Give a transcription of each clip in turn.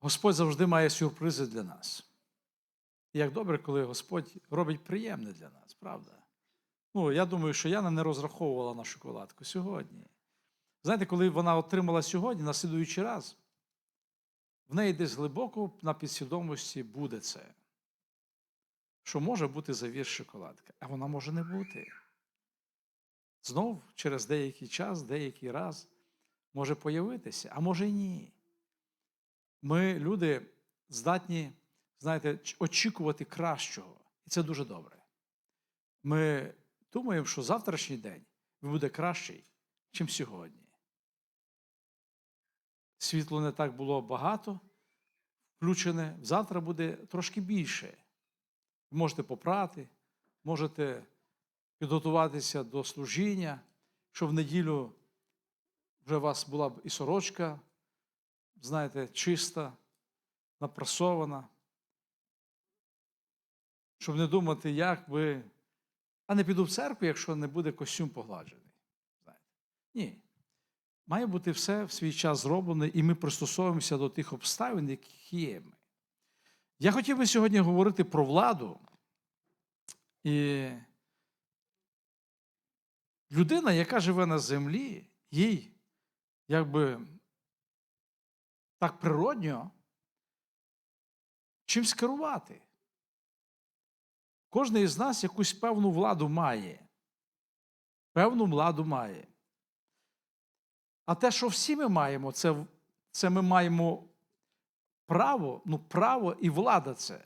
Господь завжди має сюрпризи для нас. І як добре, коли Господь робить приємне для нас, правда? Ну, я думаю, що Яна не розраховувала на шоколадку сьогодні. Знаєте, коли вона отримала сьогодні, на раз, в неї десь глибоко на підсвідомості буде це. Що може бути завір шоколадка, а вона може не бути. Знов через деякий час, деякий раз може появитися, а може й ні. Ми, люди, здатні, знаєте, очікувати кращого. І це дуже добре. Ми думаємо, що завтрашній день буде кращий, ніж сьогодні. Світло не так було багато включене, завтра буде трошки більше. Ви можете попрати, можете підготуватися до служіння, щоб в неділю вже у вас була б і сорочка, знаєте, чиста, напрасована. Щоб не думати, як би. А не піду в церкву, якщо не буде костюм погладжений. Знаєте. Ні. Має бути все в свій час зроблено, і ми пристосовуємося до тих обставин, які є ми. Я хотів би сьогодні говорити про владу. І людина, яка живе на землі, їй якби так природньо чимсь керувати. Кожен із нас якусь певну владу має. Певну владу має. А те, що всі ми маємо, це, це ми маємо право, ну, право і влада це.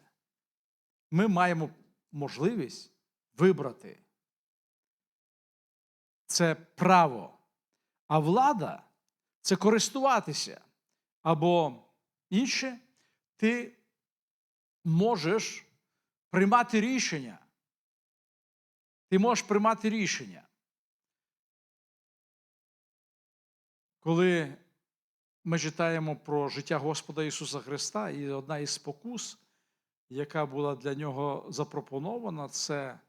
Ми маємо можливість вибрати. Це право. А влада це користуватися. Або інше, ти можеш приймати рішення. Ти можеш приймати рішення. Коли ми читаємо про життя Господа Ісуса Христа, і одна із спокус, яка була для нього запропонована, це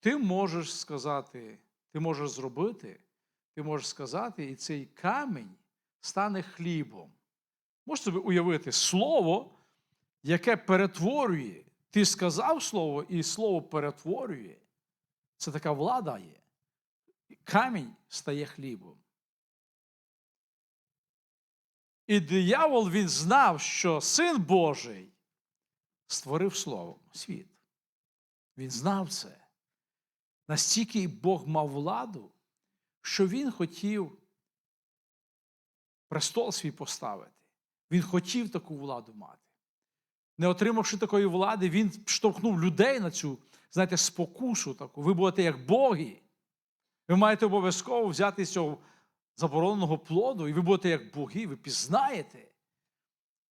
ти можеш сказати, ти можеш зробити, ти можеш сказати, і цей камінь стане хлібом. Можете собі уявити слово, яке перетворює. Ти сказав слово, і слово перетворює. Це така влада є. Камінь стає хлібом. І диявол він знав, що син Божий створив словом світ. Він знав це. Настільки Бог мав владу, що він хотів престол свій поставити. Він хотів таку владу мати. Не отримавши такої влади, він штовхнув людей на цю, знаєте, спокусу таку. Ви будете як боги. Ви маєте обов'язково взяти з цього забороненого плоду, і ви будете як боги, ви пізнаєте.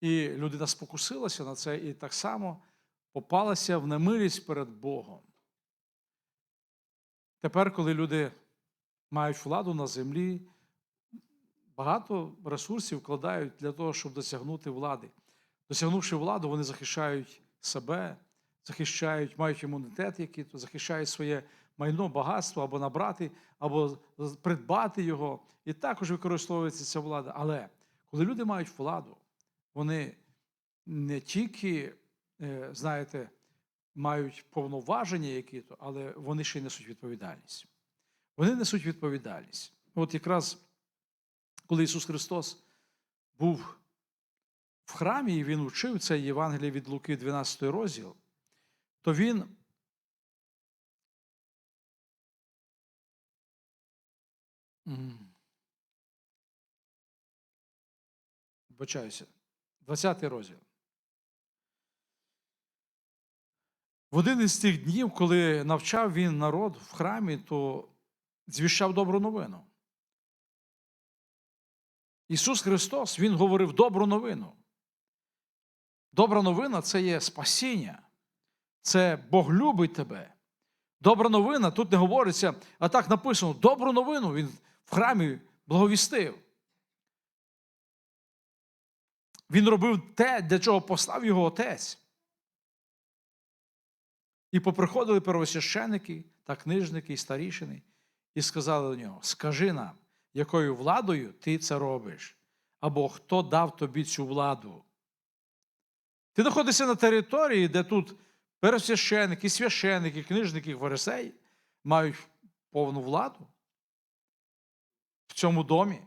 І людина спокусилася на це і так само попалася в немилість перед Богом. Тепер, коли люди мають владу на землі, багато ресурсів вкладають для того, щоб досягнути влади. Досягнувши владу, вони захищають себе, захищають, мають імунітет, який то захищають своє майно, багатство або набрати, або придбати його. І також використовується ця влада. Але коли люди мають владу, вони не тільки, е, знаєте, мають повноваження які-то, але вони ще й несуть відповідальність. Вони несуть відповідальність. От якраз коли Ісус Христос був в храмі і Він учив це Євангеліє від Луки, 12 розділ, то Він М. Вибачаюся. 20 розділ. В один із тих днів, коли навчав він народ в храмі, то звіщав добру новину. Ісус Христос, Він говорив добру новину. Добра новина це є спасіння. Це Бог любить тебе. Добра новина, тут не говориться, а так написано: добру новину він в храмі благовістив. Він робив те, для чого послав його отець. І поприходили первосвященики та книжники і старішини, і сказали до нього: Скажи нам, якою владою ти це робиш? Або хто дав тобі цю владу? Ти знаходишся на території, де тут пересвященники, священники, книжники, фарисеї мають повну владу. В цьому домі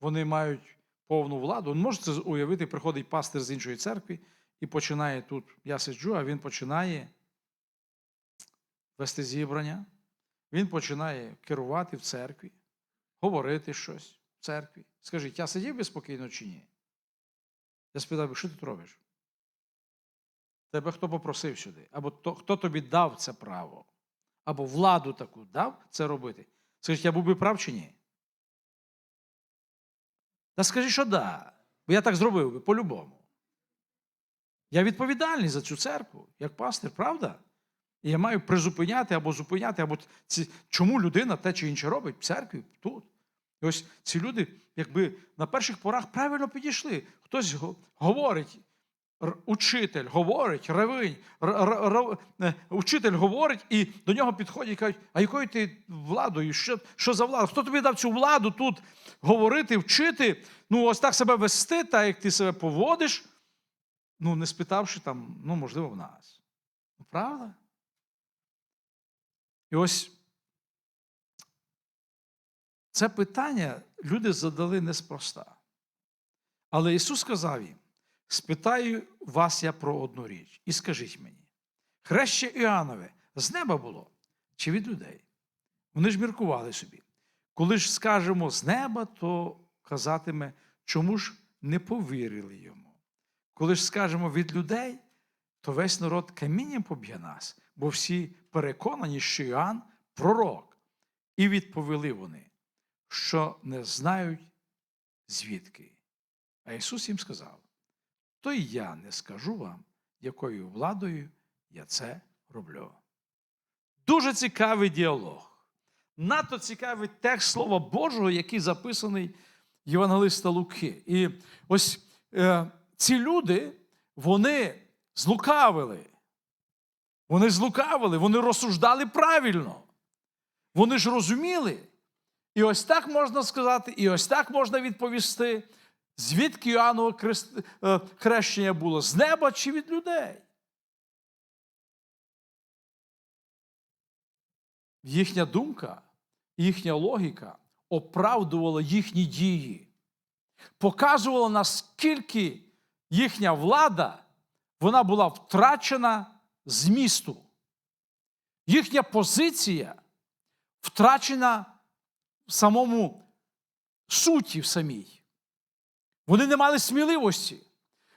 вони мають повну владу. Можете уявити, приходить пастир з іншої церкви і починає тут, я сиджу, а він починає вести зібрання, він починає керувати в церкві, говорити щось в церкві. Скажіть, я сидів би спокійно чи ні? Я спитав, що ти робиш? Тебе хто попросив сюди? Або то, хто тобі дав це право? Або владу таку дав це робити? Скажіть, я був би прав чи ні? Та скажи, що да. Бо я так зробив би по-любому. Я відповідальний за цю церкву, як пастир, правда? І я маю призупиняти або зупиняти, або ці, чому людина те чи інше робить в церкві тут. І ось ці люди, якби на перших порах правильно підійшли. Хтось говорить, учитель говорить, равинь, р- р- р- е, учитель говорить, і до нього підходять і кажуть, а якою ти владою? Що, що за влада? Хто тобі дав цю владу тут говорити, вчити? Ну, ось так себе вести, так як ти себе поводиш, ну, не спитавши там, ну, можливо, в нас. Ну, правда? І ось це питання люди задали неспроста. Але Ісус сказав їм: спитаю вас я про одну річ, і скажіть мені, хреще Іоаннове з неба було чи від людей? Вони ж міркували собі. Коли ж скажемо з неба, то казатиме, чому ж не повірили йому? Коли ж скажемо від людей, то весь народ камінням поб'є нас, бо всі переконані, що Іоанн пророк. І відповіли вони, що не знають звідки. А Ісус їм сказав: то й я не скажу вам, якою владою я це роблю. Дуже цікавий діалог. Надто цікавий текст Слова Божого, який записаний Євангелиста Луки. І ось е, ці люди, вони злукавили. Вони злукавили, вони розсуждали правильно. Вони ж розуміли. І ось так можна сказати, і ось так можна відповісти, звідки Іоаннове хрест- е, хрещення було з неба чи від людей. Їхня думка, їхня логіка оправдувала їхні дії, показувала, наскільки їхня влада вона була втрачена з місту. Їхня позиція втрачена в самому суті в самій. Вони не мали сміливості.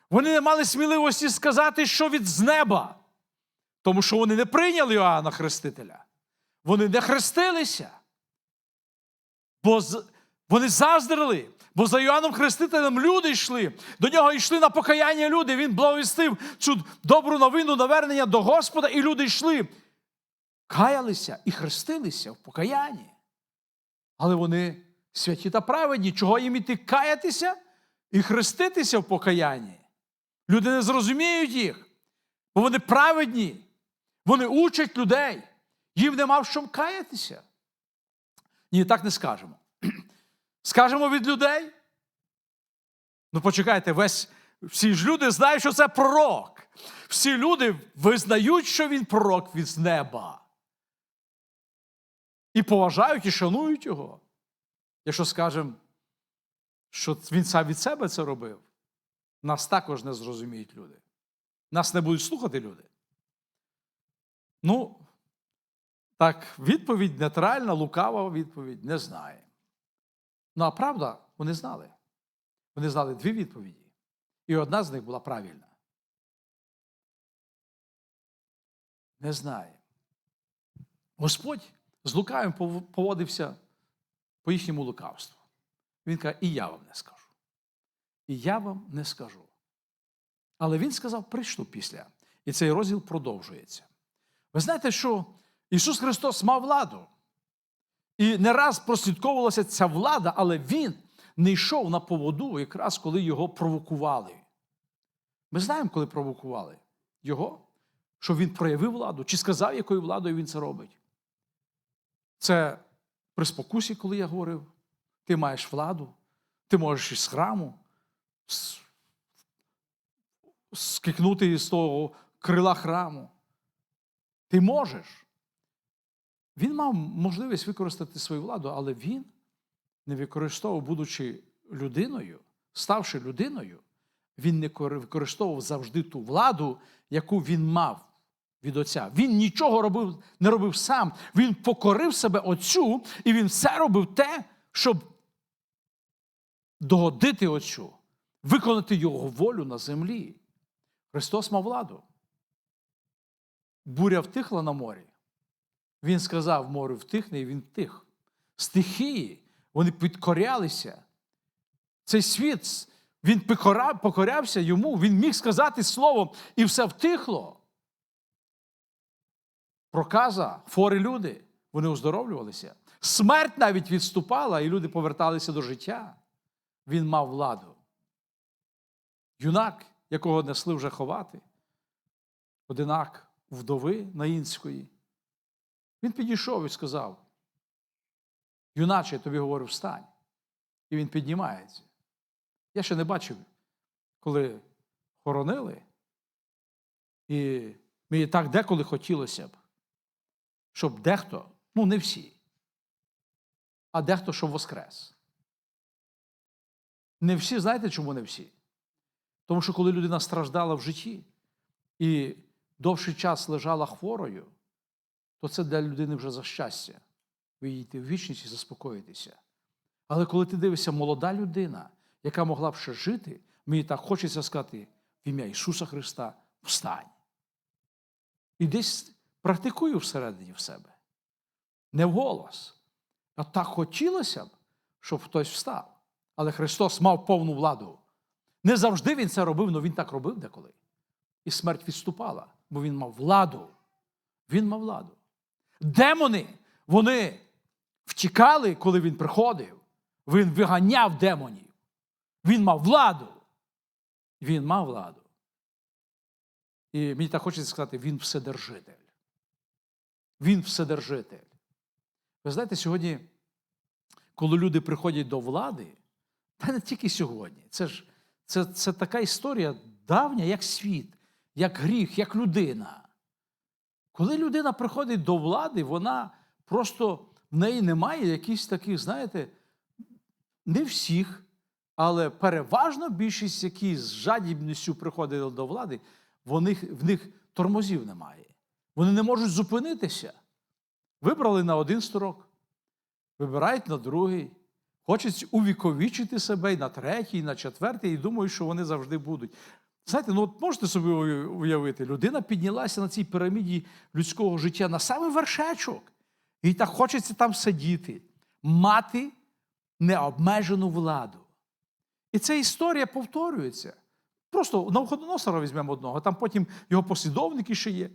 Вони не мали сміливості сказати, що від з неба. Тому що вони не прийняли Іоанна Хрестителя. Вони не хрестилися. Бо вони заздрили. Бо за Іоанном Хрестителем люди йшли. До нього йшли на покаяння люди. Він благовістив цю добру новину навернення до Господа, і люди йшли, каялися і хрестилися в покаянні. Але вони святі та праведні. Чого їм іти каятися і хреститися в покаянні? Люди не зрозуміють їх, бо вони праведні, вони учать людей. Їм нема в чому каятися. Ні, так не скажемо. Скажемо від людей. Ну, почекайте, весь, всі ж люди знають, що це пророк. Всі люди визнають, що він пророк від неба. І поважають, і шанують його. Якщо скажемо, що він сам від себе це робив, нас також не зрозуміють люди. Нас не будуть слухати люди. Ну, так, відповідь нейтральна, лукава відповідь не знає. Ну, а правда, вони знали. Вони знали дві відповіді. І одна з них була правильна. Не знає. Господь з лукавим поводився по їхньому лукавству. Він каже, і я вам не скажу. І я вам не скажу. Але він сказав, прийшло після. І цей розділ продовжується. Ви знаєте, що Ісус Христос мав владу. І не раз прослідковувалася ця влада, але Він не йшов на поводу, якраз коли його провокували. Ми знаємо, коли провокували його, що він проявив владу, чи сказав, якою владою він це робить. Це при спокусі, коли я говорив, ти маєш владу, ти можеш із храму, скикнути з того крила храму. Ти можеш. Він мав можливість використати свою владу, але він не використовував, будучи людиною, ставши людиною, він не використовував завжди ту владу, яку він мав від Отця. Він нічого робив, не робив сам. Він покорив себе Отцю, і він все робив те, щоб догодити Отцю, виконати його волю на землі. Христос мав владу. Буря втихла на морі. Він сказав морю втихне, і він втих. Стихії, вони підкорялися. Цей світ, він покорявся йому, він міг сказати слово, і все втихло. Проказа, хворі люди, вони оздоровлювалися. Смерть навіть відступала, і люди поверталися до життя. Він мав владу. Юнак, якого несли вже ховати, одинак вдови Наїнської. Він підійшов і сказав: Юначе, я тобі говорю, встань. І він піднімається. Я ще не бачив, коли хоронили. І мені так деколи хотілося б, щоб дехто, ну не всі, а дехто, щоб воскрес. Не всі, знаєте, чому не всі? Тому що коли людина страждала в житті і довший час лежала хворою, то це для людини вже за щастя. Ви їдете в вічність і заспокоїтеся. Але коли ти дивишся, молода людина, яка могла б ще жити, мені так хочеться сказати в ім'я Ісуса Христа, встань. І десь практикую всередині в себе. Не вголос. А так хотілося б, щоб хтось встав. Але Христос мав повну владу. Не завжди Він це робив, але Він так робив деколи. І смерть відступала, бо він мав владу. Він мав владу. Демони, вони втікали, коли він приходив. Він виганяв демонів. Він мав владу. Він мав владу. І мені так хочеться сказати, він вседержитель. Він вседержитель. Ви знаєте, сьогодні, коли люди приходять до влади, та не тільки сьогодні, це ж це, це така історія давня, як світ, як гріх, як людина. Коли людина приходить до влади, вона просто в неї немає якихось таких, знаєте, не всіх, але переважно більшість, які з жадібністю приходили до влади, вони, в них тормозів немає. Вони не можуть зупинитися. Вибрали на один строк, вибирають на другий. Хочуть увіковічити себе і на третій, і на четвертий, і думають, що вони завжди будуть. Знаєте, ну от можете собі уявити, людина піднялася на цій піраміді людського життя на самий вершечок. І так хочеться там сидіти, мати необмежену владу. І ця історія повторюється. Просто Навходоносора візьмемо одного, там потім його послідовники ще є.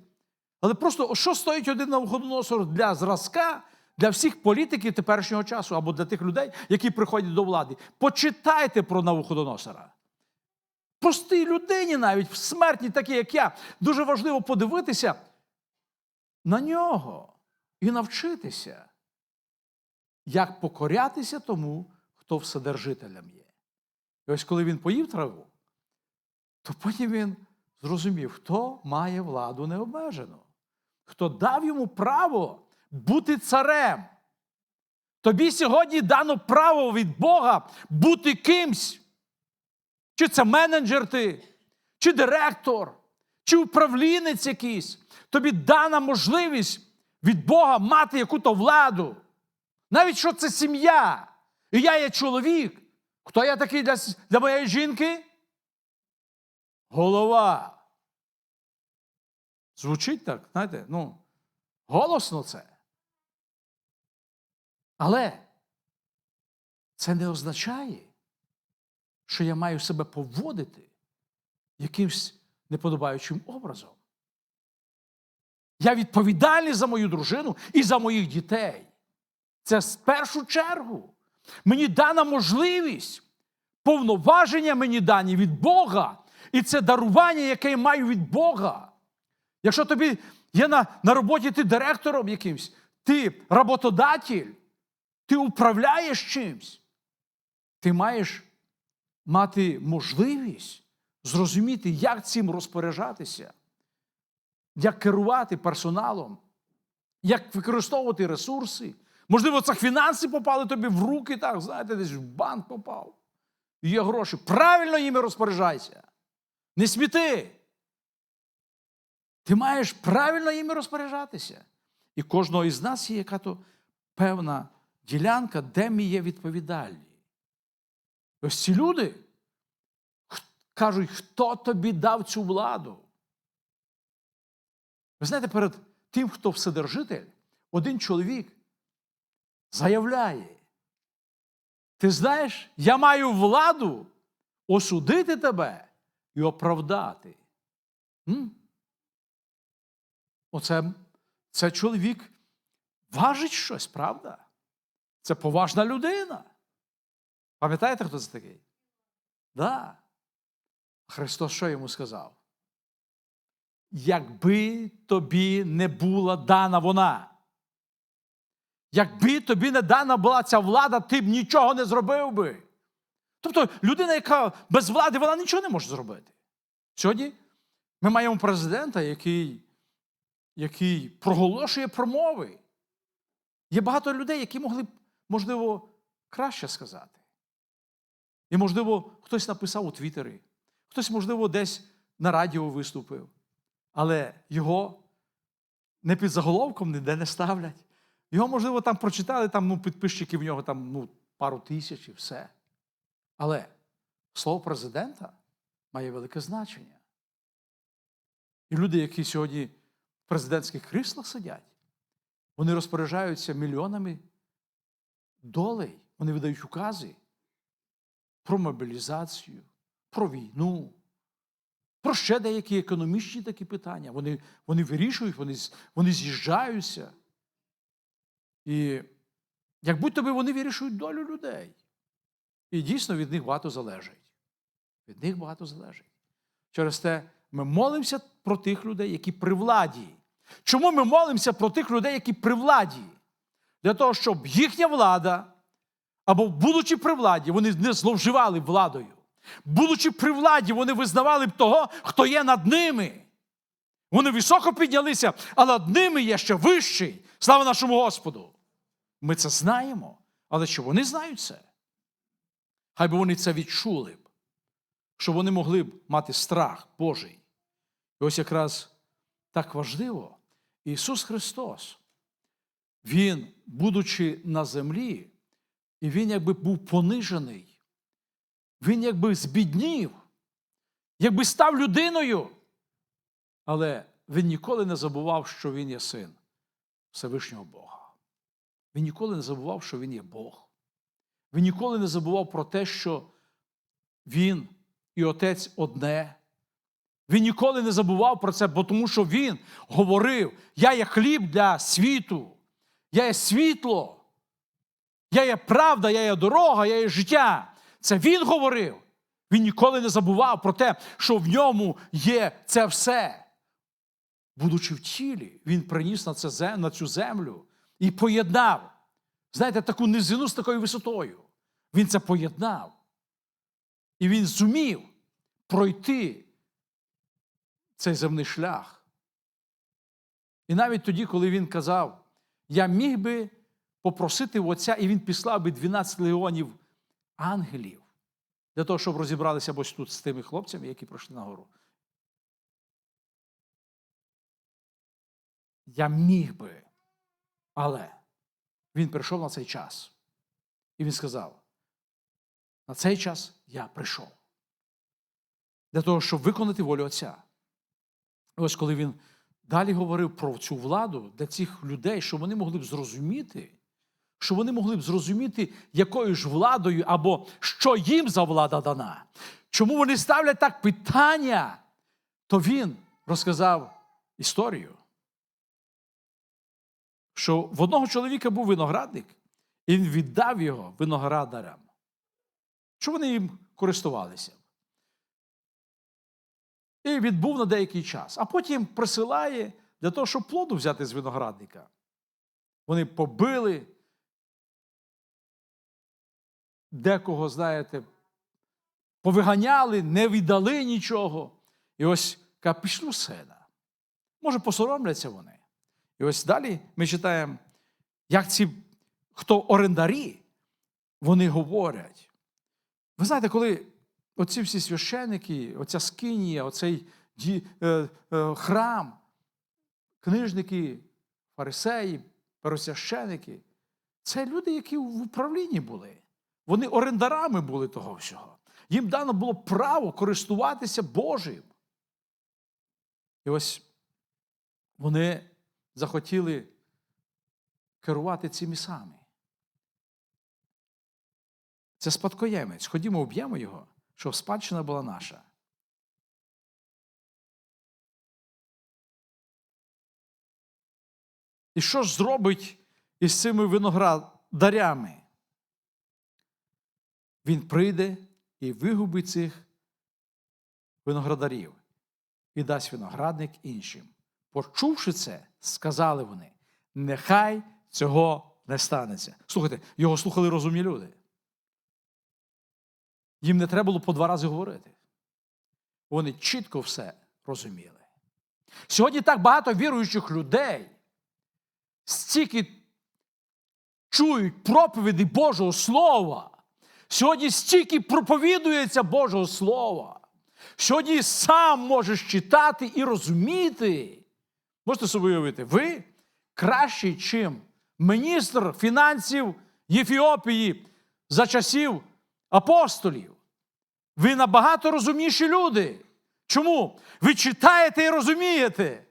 Але просто що стоїть один Навходоносор для зразка для всіх політиків теперішнього часу або для тих людей, які приходять до влади? Почитайте про Навуходоносора. Простій людині, навіть в смертній, такі, як я, дуже важливо подивитися на нього і навчитися, як покорятися тому, хто вседержителем є. І ось коли він поїв траву, то потім він зрозумів, хто має владу необмежену, хто дав йому право бути царем. Тобі сьогодні дано право від Бога бути кимсь. Чи це менеджер ти, чи директор, чи управлінець якийсь. Тобі дана можливість від Бога мати яку-то владу. Навіть що це сім'я. І я є чоловік. Хто я такий для, для моєї жінки? Голова. Звучить так, знаєте, ну, голосно це. Але це не означає, що я маю себе поводити якимсь неподобаючим образом. Я відповідальний за мою дружину і за моїх дітей. Це в першу чергу. Мені дана можливість, повноваження мені дані від Бога. І це дарування, яке я маю від Бога. Якщо тобі є на, на роботі ти директором якимсь, ти роботодатель, ти управляєш чимсь, ти маєш мати можливість зрозуміти, як цим розпоряджатися, як керувати персоналом, як використовувати ресурси. Можливо, це фінанси попали тобі в руки, так, знаєте, десь в банк попав. Є гроші. Правильно їми розпоряджайся. Не сміти. Ти маєш правильно їми розпоряджатися. І кожного із нас є яка-то певна ділянка, де ми є відповідальні. Ось ці люди кажуть, хто тобі дав цю владу? Ви знаєте, перед тим, хто вседержитель, один чоловік заявляє: ти знаєш, я маю владу осудити тебе і оправдати. М? Оце це чоловік важить щось, правда? Це поважна людина. Пам'ятаєте, хто це такий? Да. Христос що йому сказав? Якби тобі не була дана вона, якби тобі не дана була ця влада, ти б нічого не зробив би. Тобто людина, яка без влади, вона нічого не може зробити. Сьогодні ми маємо президента, який, який проголошує промови. Є багато людей, які могли б, можливо, краще сказати. І, можливо, хтось написав у Твіттері, хтось, можливо, десь на радіо виступив. Але його не під заголовком ніде не ставлять. Його, можливо, там прочитали, там, ну, підписчики в нього там, ну, пару тисяч і все. Але слово президента має велике значення. І люди, які сьогодні в президентських кріслах сидять, вони розпоряджаються мільйонами долей, вони видають укази про мобілізацію, про війну, про ще деякі економічні такі питання. Вони, вони вирішують, вони, вони з'їжджаються. І як будь-то би вони вирішують долю людей. І дійсно від них багато залежить. Від них багато залежить. Через те ми молимося про тих людей, які при владі. Чому ми молимося про тих людей, які при владі? Для того, щоб їхня влада, або будучи при владі, вони не зловживали владою. Будучи при владі, вони визнавали б того, хто є над ними. Вони високо піднялися, а над ними є ще вищий. Слава нашому Господу! Ми це знаємо, але що вони знають це? Хай би вони це відчули б, що вони могли б мати страх Божий. І ось якраз так важливо, Ісус Христос, Він, будучи на землі, і Він якби був понижений, Він якби збіднів, якби став людиною, але Він ніколи не забував, що Він є син Всевишнього Бога. Він ніколи не забував, що Він є Бог. Він ніколи не забував про те, що Він і Отець одне. Він ніколи не забував про це, бо тому що Він говорив: Я є хліб для світу, я є світло, я є правда, я є дорога, я є життя. Це Він говорив. Він ніколи не забував про те, що в ньому є це все. Будучи в тілі, він приніс на, це, на цю землю і поєднав. Знаєте, таку низину з такою висотою. Він це поєднав. І він зумів пройти цей земний шлях. І навіть тоді, коли він казав, я міг би попросити в Отця, і він післав би 12 легіонів ангелів для того, щоб розібралися ось тут з тими хлопцями, які пройшли на гору. Я міг би, але він прийшов на цей час. І він сказав: на цей час я прийшов. Для того, щоб виконати волю Отця. І ось коли він далі говорив про цю владу для цих людей, що вони могли б зрозуміти, що вони могли б зрозуміти, якою ж владою або що їм за влада дана. Чому вони ставлять так питання, то він розказав історію, що в одного чоловіка був виноградник, і він віддав його виноградарям. Що вони їм користувалися? І відбув на деякий час, а потім присилає для того, щоб плоду взяти з виноградника. Вони побили, декого, знаєте, повиганяли, не віддали нічого. І ось каже, пішлю сина. Може, посоромляться вони. І ось далі ми читаємо, як ці, хто орендарі, вони говорять. Ви знаєте, коли оці всі священики, оця скинія, оцей е, е, храм, книжники, фарисеї, первосвященики, це люди, які в управлінні були. Вони орендарами були того всього. Їм дано було право користуватися Божим. І ось вони захотіли керувати цими самі. Це спадкоємець. Ходімо, об'ємо його, щоб спадщина була наша. І що ж зробить із цими виноградарями? Він прийде і вигубить цих виноградарів і дасть виноградник іншим. Почувши це, сказали вони: нехай цього не станеться. Слухайте, його слухали розумні люди. Їм не треба було по два рази говорити. Вони чітко все розуміли. Сьогодні так багато віруючих людей стільки чують проповіді Божого Слова. Сьогодні стільки проповідується Божого Слова. Сьогодні сам можеш читати і розуміти. Можете собі уявити, ви кращий, чим міністр фінансів Єфіопії за часів апостолів. Ви набагато розумніші люди. Чому? Ви читаєте і розумієте,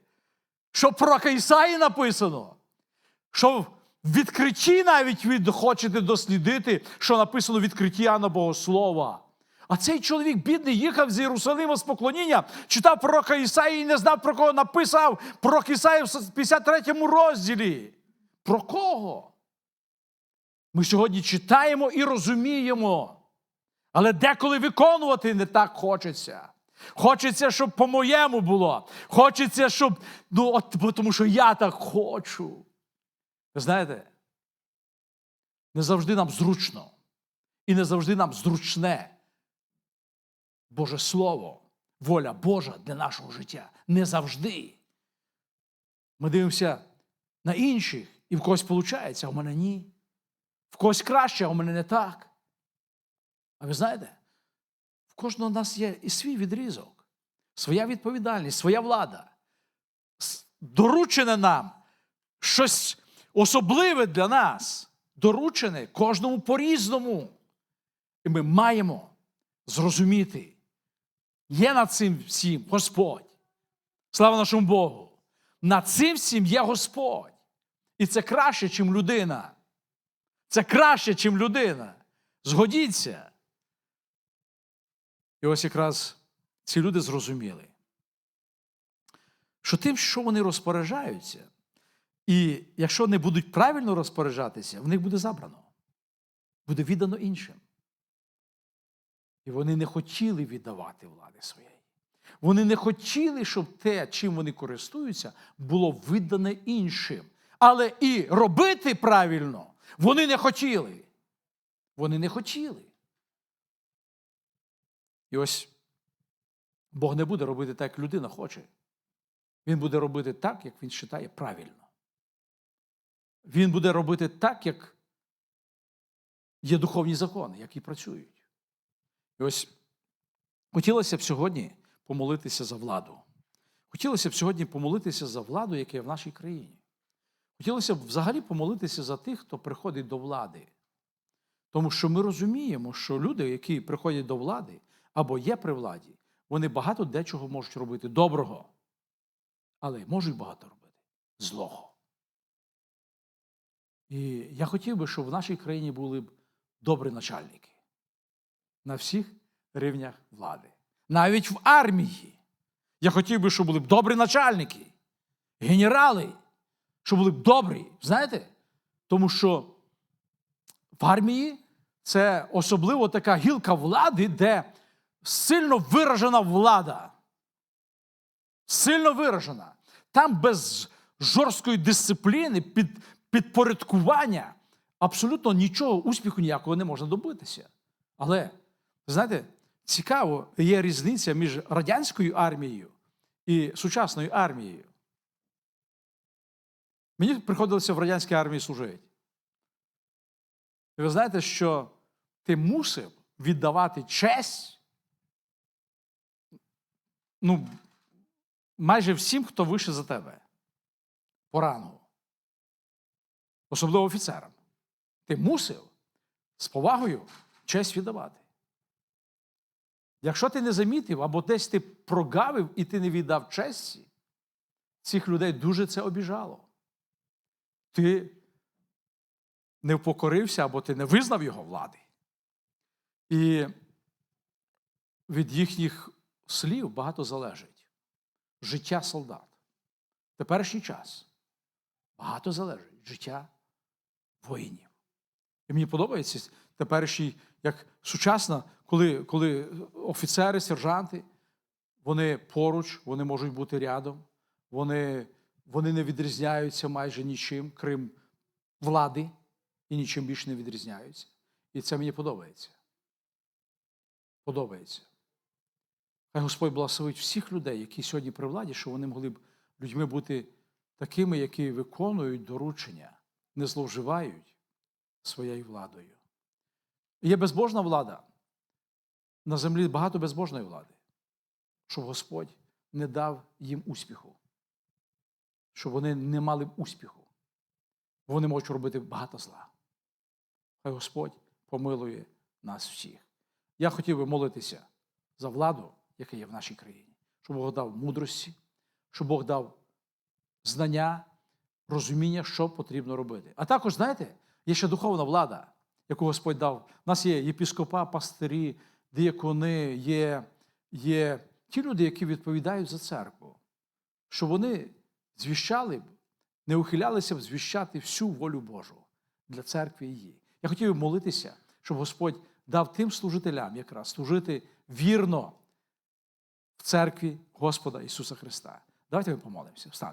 що про Ісаї написано, що в відкритті навіть ви хочете дослідити, що написано в відкритті Іоанна Богослова. А цей чоловік, бідний, їхав з Єрусалима з поклоніння, читав пророка Ісаї і не знав, про кого написав пророк Ісаї в 53 розділі. Про кого? Ми сьогодні читаємо і розуміємо. Але деколи виконувати не так хочеться. Хочеться, щоб по-моєму було. Хочеться, щоб. Ну, от, тому що я так хочу. Ви знаєте, не завжди нам зручно. І не завжди нам зручне Боже Слово, воля Божа для нашого життя. Не завжди. Ми дивимося на інших, і в когось виходить, а в мене ні. В когось краще, а в мене не так. А ви знаєте, в кожного нас є і свій відрізок, своя відповідальність, своя влада. Доручене нам щось особливе для нас, доручене кожному по-різному. І ми маємо зрозуміти, є над цим всім Господь. Слава нашому Богу! Над цим всім є Господь. І це краще, чим людина. Це краще, чим людина. Згодіться. І ось якраз ці люди зрозуміли, що тим, що вони розпоряджаються, і якщо не будуть правильно розпоряджатися, в них буде забрано, буде віддано іншим. І вони не хотіли віддавати влади своєї. Вони не хотіли, щоб те, чим вони користуються, було видане іншим. Але і робити правильно вони не хотіли. Вони не хотіли. І ось Бог не буде робити так, як людина хоче. Він буде робити так, як він вважає правильно. Він буде робити так, як є духовні закони, які працюють. І ось хотілося б сьогодні помолитися за владу. Хотілося б сьогодні помолитися за владу, яка є в нашій країні. Хотілося б взагалі помолитися за тих, хто приходить до влади. Тому що ми розуміємо, що люди, які приходять до влади або є при владі, вони багато дечого можуть робити доброго, але можуть багато робити злого. І я хотів би, щоб в нашій країні були б добрі начальники на всіх рівнях влади. Навіть в армії. Я хотів би, щоб були б добрі начальники, генерали, щоб були б добрі. Знаєте? Тому що в армії це особливо така гілка влади, де сильно виражена влада. Сильно виражена. Там без жорсткої дисципліни, під, підпорядкування абсолютно нічого, успіху ніякого не можна добитися. Але, знаєте, цікаво, є різниця між радянською армією і сучасною армією. Мені приходилося в радянській армії служити. І ви знаєте, що ти мусив віддавати честь ну, майже всім, хто вище за тебе по рангу. Особливо офіцерам. Ти мусив з повагою честь віддавати. Якщо ти не замітив, або десь ти прогавив і ти не віддав честі, цих людей дуже це обіжало. Ти не впокорився або ти не визнав його влади. І від їхніх слів багато залежить. Життя солдат. Теперішній час багато залежить життя воїнів. І мені подобається теперішній, як сучасна, коли, коли офіцери, сержанти, вони поруч, вони можуть бути рядом, вони, вони не відрізняються майже нічим, крім влади, і нічим більше не відрізняються. І це мені подобається. Подобається. Хай Господь благословить всіх людей, які сьогодні при владі, що вони могли б людьми бути такими, які виконують доручення, не зловживають своєю владою. Є безбожна влада. На землі багато безбожної влади, щоб Господь не дав їм успіху, щоб вони не мали успіху. Вони можуть робити багато зла. Хай Господь помилує нас всіх. Я хотів би молитися за владу, яка є в нашій країні, щоб Бог дав мудрості, щоб Бог дав знання, розуміння, що потрібно робити. А також, знаєте, є ще духовна влада, яку Господь дав. У нас є єпіскопа, пастирі, диякони, є, є ті люди, які відповідають за церкву, щоб вони звіщали б, не ухилялися б звіщати всю волю Божу для церкви її. Я хотів би молитися, щоб Господь дав тим служителям якраз служити вірно в церкві Господа Ісуса Христа. Давайте ми помолимося. Встанемо.